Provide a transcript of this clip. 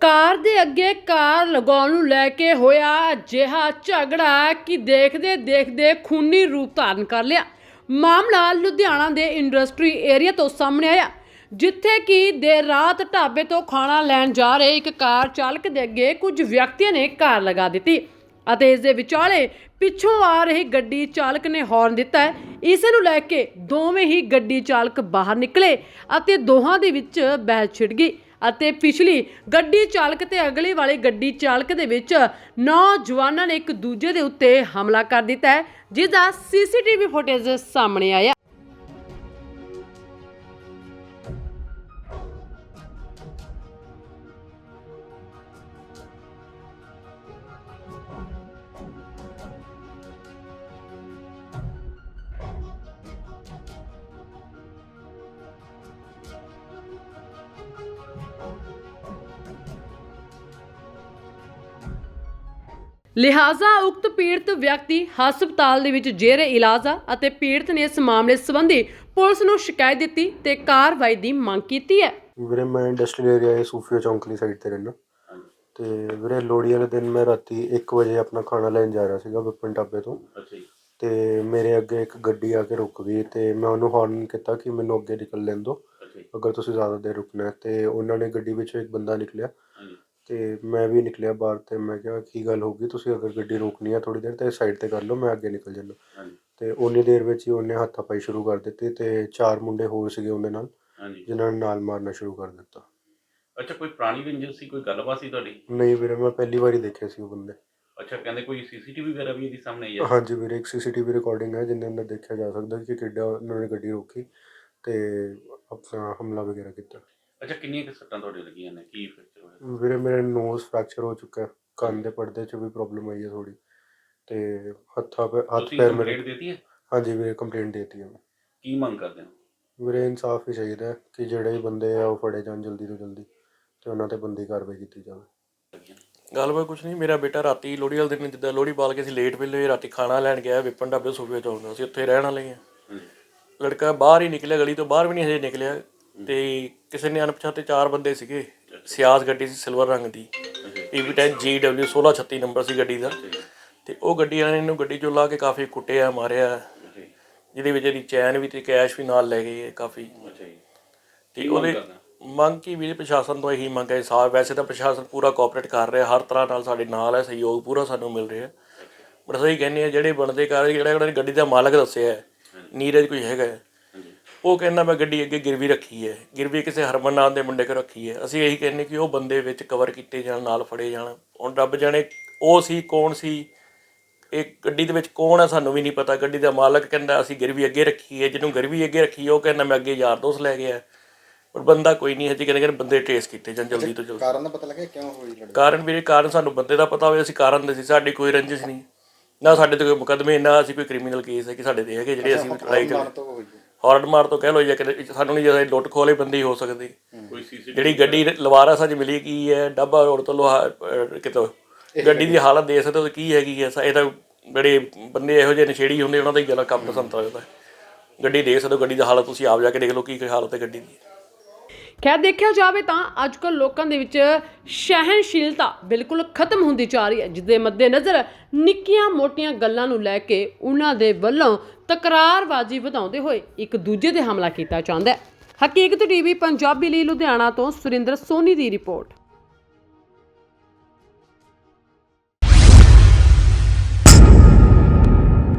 ਕਾਰ ਦੇ ਅੱਗੇ ਕਾਰ ਲਗਾਉਣ ਨੂੰ ਲੈ ਕੇ ਹੋਇਆ ਅਜਿਹਾ ਝਗੜਾ ਕਿ ਦੇਖਦੇ ਦੇਖਦੇ ਖੂਨੀ ਰੂਪ ਧਾਰਨ ਕਰ ਲਿਆ। ਮਾਮਲਾ ਲੁਧਿਆਣਾ ਦੇ ਇੰਡਸਟਰੀ ਏਰੀਆ ਤੋਂ ਸਾਹਮਣੇ ਆਇਆ, ਜਿੱਥੇ ਕਿ ਦੇਰ ਰਾਤ ਢਾਬੇ ਤੋਂ ਖਾਣਾ ਲੈਣ ਜਾ ਰਹੇ ਇੱਕ ਕਾਰ ਚਾਲਕ ਦੇ ਅੱਗੇ ਕੁਝ ਵਿਅਕਤੀਆਂ ਨੇ ਕਾਰ ਲਗਾ ਦਿੱਤੀ ਅਤੇ ਇਸ ਦੇ ਵਿਚਾਲੇ ਪਿੱਛੋਂ ਆ ਰਹੀ ਗੱਡੀ ਚਾਲਕ ਨੇ ਹੌਰਨ ਦਿੱਤਾ। ਇਸ ਨੂੰ ਲੈ ਕੇ ਦੋਵੇਂ ਹੀ ਗੱਡੀ ਚਾਲਕ ਬਾਹਰ ਨਿਕਲੇ ਅਤੇ ਦੋਹਾਂ ਦੇ ਵਿੱਚ ਬਹਿਸ ਛਿੜ ਗਈ। ਅਤੇ ਪਿਛਲੀ ਗੱਡੀ ਚਾਲਕ ਤੇ ਅਗਲੇ ਵਾਲੀ ਗੱਡੀ ਚਾਲਕ ਦੇ ਵਿੱਚ ਨੌਜਵਾਨਾਂ ਨੇ ਇੱਕ ਦੂਜੇ ਦੇ ਉੱਤੇ ਹਮਲਾ ਕਰ ਦਿੱਤਾ ਹੈ, ਜਿਸ ਦਾ ਸੀਸੀਟੀਵੀ ਫੁਟੇਜ ਸਾਹਮਣੇ ਆਇਆ। ਲਿਹਾਜ਼ਾ ਉਕਤ ਪੀੜਤ ਵਿਅਕਤੀ ਹਸਪਤਾਲ ਦੇ ਵਿੱਚ ਜੇਰੇ ਇਲਾਜ ਆ ਅਤੇ ਪੀੜਤ ਨੇ ਇਸ ਮਾਮਲੇ ਸੰਬੰਧੀ ਪੁਲਿਸ ਨੂੰ ਸ਼ਿਕਾਇਤ ਦਿੱਤੀ ਤੇ ਕਾਰਵਾਈ ਦੀ ਮੰਗ ਕੀਤੀ ਹੈ। ਵੀਰੇ ਮੈਂ ਇੰਡਸਟਰੀਅਲ ਏਰੀਆ ਹੈ ਸੂਫੀਆ ਚੌਂਕਲੀ ਸਾਈਡ ਤੇ ਰਹਿਣਾ ਤੇ ਵੀਰੇ ਲੋਹੜੀ ਵਾਲੇ ਦਿਨ ਮੈਂ ਰਾਤੀ 1 ਵਜੇ ਆਪਣਾ ਖਾਣਾ ਲੈਣ ਜਾ ਰਿਹਾ ਸੀਗਾ ਵਿਪਨ ਢਾਬੇ ਤੋਂ। ਅੱਛਾ ਜੀ। ਤੇ ਮੇਰੇ ਅੱਗੇ ਇੱਕ ਗੱਡੀ ਆ ਕੇ ਰੁਕ ਗਈ ਤੇ ਮੈਂ ਉਹਨੂੰ ਹਾਰਨ ਕੀਤਾ ਕਿ ਮੈਨੂੰ ਅੱਗੇ ਨਿਕਲ ਲੈਣ ਦਿਓ। ਅੱਛਾ ਜੀ। ਅਗਰ ਤੁਸੀਂ ਜ਼ਿਆਦਾ ਦੇਰ ਰੁਕਣਾ ਹੈ ਤੇ ਉਹਨਾਂ ਨੇ ਗੱਡੀ ਵਿੱਚੋਂ ਇੱਕ ਬੰਦਾ ਨਿਕਲਿਆ। ਹਾਂਜੀ। ਤੇ ਮੈਂ ਵੀ ਨਿਕਲਿਆ ਬਾਹਰ ਤੇ ਮੈਂ ਕਿਹਾ ਕੀ ਗੱਲ ਹੋ ਗਈ? ਤੁਸੀਂ ਅਗਰ ਗੱਡੀ ਰੋਕਣੀ ਹੈ ਥੋੜੀ ਦੇਰ ਤੇ ਸਾਈਡ ਤੇ ਕਰ ਲਓ ਮੈਂ ਅੱਗੇ ਨਿਕਲ ਜਾਂਦਾ। ਹਾਂਜੀ। ਤੇ ਉਨੀ ਦੇਰ ਵਿੱਚ ਹੀ ਉਹਨੇ ਹੱਥਾਪਾਈ ਸ਼ੁਰੂ ਕਰ ਦਿੱਤੀ ਤੇ ਚਾਰ ਮੁੰਡੇ ਹੋਰ ਸੀਗੇ ਉਹਦੇ ਨਾਲ ਹਾਂਜੀ। ਜਿਨ੍ਹਾਂ ਨੇ ਨਾਲ ਮਾਰਨਾ ਸ਼ੁਰੂ ਕਰ ਦਿੱਤਾ। ਅੱਛਾ ਕੋਈ ਪੁਰਾਣੀ ਰੰਜਿਸ਼ ਸੀ ਕੋਈ ਗੱਲਬਾਤ ਸੀ ਤੁਹਾਡੀ? ਨਹੀਂ ਵੀਰੇ ਮੈਂ ਪਹਿਲੀ ਵਾਰੀ ਦੇਖੇ ਸੀ ਉਹ ਬੰਦੇ। ਅੱਛਾ ਕਹਿੰਦੇ ਕੋਈ ਸੀਸੀਟੀਵੀ ਵਗੈਰਾ ਵੀ ਇਹਦੀ ਸਾਹਮਣੇ ਆਈ ਹੈ? ਹਾਂਜੀ ਵੀਰੇ ਇੱਕ ਸੀਸੀਟੀਵੀ ਰਿਕਾਰਡਿੰਗ ਹੈ ਜਿੰਨੇ ਅੰਦਰ ਦੇਖਿਆ ਜਾ ਸਕਦਾ ਕਿ ਕਿੱਡਾ ਉਹਨਾਂ ਨੇ ਗੱਡੀ ਰੋਕੀ ਤੇ ਆਪਣਾ ਹਮਲਾ ਵਗੈਰਾ ਕੀਤਾ। ਅੱਛਾ ਕਿੰਨੀਆਂ ਕਿ ਸੱਟਾਂ ਤੁਹਾਡੇ ਲੱਗੀਆਂ ਨੇ? ਕੀ ਫ੍ਰੈਕਚਰ ਹੋਇਆ? ਵੀਰੇ ਮੇਰੇ ਨੋਜ਼ ਫ੍ਰੈਕਚਰ ਹੋ ਚੁੱਕਾ ਹੈ। ਕੰਨ ਦੇ ਪਰਦੇ 'ਚ ਵੀ ਪ੍ਰੋਬਲਮ ਆਈ ਹੈ ਥੋੜੀ ਤੇ ਹੱਥਾਂ ਪੇ ਹੱਥ ਤੁਸੀਂ ਪੈਰ ਕੰਪਲੇਂਟ ਮੇਰੇ ਦਿੱਤੀ ਹੈ? ਹਾਂਜੀ ਵੀਰੇ ਕੰਪਲੇਂਟ ਦੇਤੀ ਹੈ ਮੈਂ। ਕੀ ਮੰਗ ਕਰਦੇ ਹੋ? ਵੀਰੇ ਇਨਸਾਫ ਹੀ ਚਾਹੀਦਾ ਹੈ ਕਿ ਜਿਹੜੇ ਵੀ ਬੰਦੇ ਆ ਉਹ ਫੜੇ ਜਾਣ ਜਲਦੀ ਤੋਂ ਜਲਦੀ ਤੇ ਉਹਨਾਂ ਤੇ ਬੰਦੀ ਕਾਰਵਾਈ ਕੀਤੀ ਜਾਵੇ। ਗੱਲ ਬਾਤ ਕੁਛ ਨਹੀਂ ਮੇਰਾ ਬੇਟਾ ਰਾਤੀ ਲੋਹੜੀ ਵਾਲੇ ਦਿਨ ਜਿੱਦਾਂ ਲੋਹੜੀ ਬਾਲ ਕੇ ਅਸੀਂ ਲੇਟ ਵੇਲੇ ਰਾਤੀ ਖਾਣਾ ਲੈਣ ਗਿਆ ਵਿਪਨ ਢਾਬੇ ਸੂਬੇ ਚੌਂਕ ਅਸੀਂ ਉੱਥੇ ਰਹਿਣ ਵਾਲੇ ਹਾਂ। ਹਾਂਜੀ ਲੜਕਾ ਬਾਹਰ ਹੀ ਨਿਕਲਿਆ ਗਲੀ ਤੋਂ ਬਾਹਰ ਵੀ ਨਹੀਂ ਹਜੇ ਨਿਕਲਿਆ। ਤੇ ਕਿਸੇ ਨੇ ਅਣਪਛਾਤੇ ਚਾਰ ਬੰਦੇ ਸੀਗੇ ਸਿਆਜ਼ ਗੱਡੀ ਸੀ ਸਿਲਵਰ ਰੰਗ ਦੀ। ਪੀਵੀ10 GW 1636 ਨੰਬਰ ਸੀ ਗੱਡੀ ਦਾ। ਤੇ ਉਹ ਗੱਡੀ ਵਾਲਿਆਂ ਨੇ ਇਹਨੂੰ ਗੱਡੀ ਚੋਂ ਲਾ ਕੇ ਕਾਫੀ ਕੁੱਟਿਆ ਮਾਰਿਆ। ਜਿਹਦੇ ਵਿੱਚ ਇਹਦੀ ਚੈਨ ਵੀ ਤੇ ਕੈਸ਼ ਵੀ ਨਾਲ ਲੈ ਗਏ ਕਾਫੀ। ਤੇ ਉਹਦੇ? ਮੰਗ ਕੀ ਵੀ ਪ੍ਰਸ਼ਾਸਨ ਤੋਂ ਇਹੀ ਮੰਗ ਹੈ ਸਾਰ। ਵੈਸੇ ਤਾਂ ਪ੍ਰਸ਼ਾਸਨ ਪੂਰਾ ਕੋਆਪਰੇਟ ਕਰ ਰਿਹਾ ਹਰ ਤਰ੍ਹਾਂ ਨਾਲ ਸਾਡੇ ਨਾਲ ਹੈ ਸਹਿਯੋਗ ਪੂਰਾ ਸਾਨੂੰ ਮਿਲ ਰਿਹਾ। ਪਰ ਅਸੀਂ ਕਹਿੰਦੇ ਆ ਜਿਹੜੇ ਬਣਦੇ ਕਾਰਜ ਜਿਹੜਾ ਜਿਹੜਾ ਗੱਡੀ ਦਾ ਮਾਲਕ ਦੱਸਿਆ ਨੀਰਜ ਕੋਈ ਹੈਗਾ ਉਹ ਕਹਿੰਦਾ ਮੈਂ ਗੱਡੀ ਅੱਗੇ ਗਿਰਵੀ ਰੱਖੀ ਹੈ ਗਿਰਵੀ ਕਿਸੇ ਹਰਮਨ ਨਾਮ ਦੇ ਮੁੰਡੇ ਕੋਲ ਰੱਖੀ ਹੈ। ਅਸੀਂ ਇਹੀ ਕਹਿੰਦੇ ਕਿ ਉਹ ਬੰਦੇ ਵਿੱਚ ਕਵਰ ਕੀਤੇ ਜਾਣ ਨਾਲ ਫੜੇ ਜਾਣ। ਹੁਣ ਰੱਬ ਜਾਣੇ ਉਹ ਸੀ ਕੌਣ ਸੀ? ਇਹ ਗੱਡੀ ਦੇ ਵਿੱਚ ਕੌਣ ਹੈ ਸਾਨੂੰ ਵੀ ਨਹੀਂ ਪਤਾ। ਗੱਡੀ ਦਾ ਮਾਲਕ ਕਹਿੰਦਾ ਅਸੀਂ ਗਿਰਵੀ ਅੱਗੇ ਰੱਖੀ ਹੈ ਜਿਹਨੂੰ ਗਿਰਵੀ ਅੱਗੇ ਰੱਖੀ ਹੈ ਉਹ ਕਹਿੰਦਾ ਮੈਂ ਅੱਗੇ ਯਾਰ ਦੋਸਤ ਲੈ ਗਿਆ। ਪਰ ਬੰਦਾ ਕੋਈ ਨਹੀਂ ਹੈ ਜੀ ਕਹਿੰਦੇ ਕਹਿੰਦੇ ਬੰਦੇ ਟ੍ਰੇਸ ਕੀਤੇ ਜਾਣ ਜਲਦੀ ਤੋਂ ਜਲਦੀ। ਕਾਰਨ ਦਾ ਪਤਾ ਲੱਗਿਆ ਕਿਉਂ ਹੋਈ ਲੜਾਈ? ਕਾਰਨ ਵੀਰੇ ਕਾਰਨ ਸਾਨੂੰ ਬੰਦੇ ਦਾ ਪਤਾ ਹੋਵੇ ਅਸੀਂ ਕਾਰਨ ਦੇ ਸੀ। ਸਾਡੀ ਕੋਈ ਰੰਜਿਸ਼ ਨਹੀਂ। ਨਾ ਸਾਡੇ ਤੇ ਕੋਈ ਮੁਕਦਮੇ ਨਾ ਅਸੀਂ ਕੋਈ ਕ੍ਰਿਮੀਨਲ ਕੇਸ ਹੈ ਕਿ ਸਾਡੇ ਤੇ ਹੈਗੇ ਜਿਹੜੇ ਅਸੀਂ ਲੜਾਈ ਮਾਰ ਹਾਰਡ ਮਾਰ ਤੋਂ ਕਹਿ ਲੋ ਜਾਂ ਕਿ ਸਾਨੂੰ ਨਹੀਂ ਜਦੋਂ ਲੁੱਟ ਖੋਲੇ ਬੰਦੇ ਹੀ ਸਕਦੇ। ਕੋਈ ਜਿਹੜੀ ਗੱਡੀ ਲਵਾਰਾ ਸੱਜ ਮਿਲੀ ਕੀ ਹੈ? ਡੱਬਾ ਰੋਡ ਤੋਂ ਲੋਹਾ ਕਿਤੋਂ? ਗੱਡੀ ਦੀ ਹਾਲਤ ਦੇ ਸਕਦੇ ਹੋ ਕੀ ਹੈਗੀ ਹੈ? ਇਹ ਤਾਂ ਬੜੇ ਬੰਦੇ ਇਹੋ ਜਿਹੇ ਨਸ਼ੇੜੀ ਹੁੰਦੇ ਉਹਨਾਂ ਦਾ ਹੀ ਜ਼ਿਆਦਾ ਕੰਮ ਪਸੰਦ ਆਉਂਦਾ ਗੱਡੀ ਦੇਖ ਸਕਦੇ ਹੋ ਗੱਡੀ ਦੀ ਹਾਲਤ ਤੁਸੀਂ ਆਪ ਜਾ ਕੇ ਦੇਖ ਲਓ ਕੀ ਕੀ ਹਾਲਤ ਹੈ ਗੱਡੀ ਦੀ। ਖੈਰ, ਦੇਖਿਆ ਜਾਵੇ ਤਾਂ ਅੱਜ ਕੱਲ੍ਹ ਲੋਕਾਂ ਦੇ ਵਿੱਚ ਸਹਿਣਸ਼ੀਲਤਾ ਬਿਲਕੁਲ ਖਤਮ ਹੁੰਦੀ ਜਾ ਰਹੀ ਹੈ ਜਿਸ ਦੇ ਮੱਦੇਨਜ਼ਰ ਨਿੱਕੀਆਂ ਮੋਟੀਆਂ ਗੱਲਾਂ ਨੂੰ ਲੈ ਕੇ ਉਹਨਾਂ ਦੇ ਵੱਲੋਂ ਤਕਰਾਰਬਾਜ਼ੀ ਵਧਾਉਂਦੇ ਹੋਏ ਇੱਕ ਦੂਜੇ ਤੇ ਹਮਲਾ ਕੀਤਾ ਜਾਂਦਾ ਹੈ। ਹਕੀਕਤ ਟੀਵੀ, ਪੰਜਾਬੀ ਲਈ ਲੁਧਿਆਣਾ ਤੋਂ ਸੁਰਿੰਦਰ ਸੋਨੀ ਦੀ ਰਿਪੋਰਟ।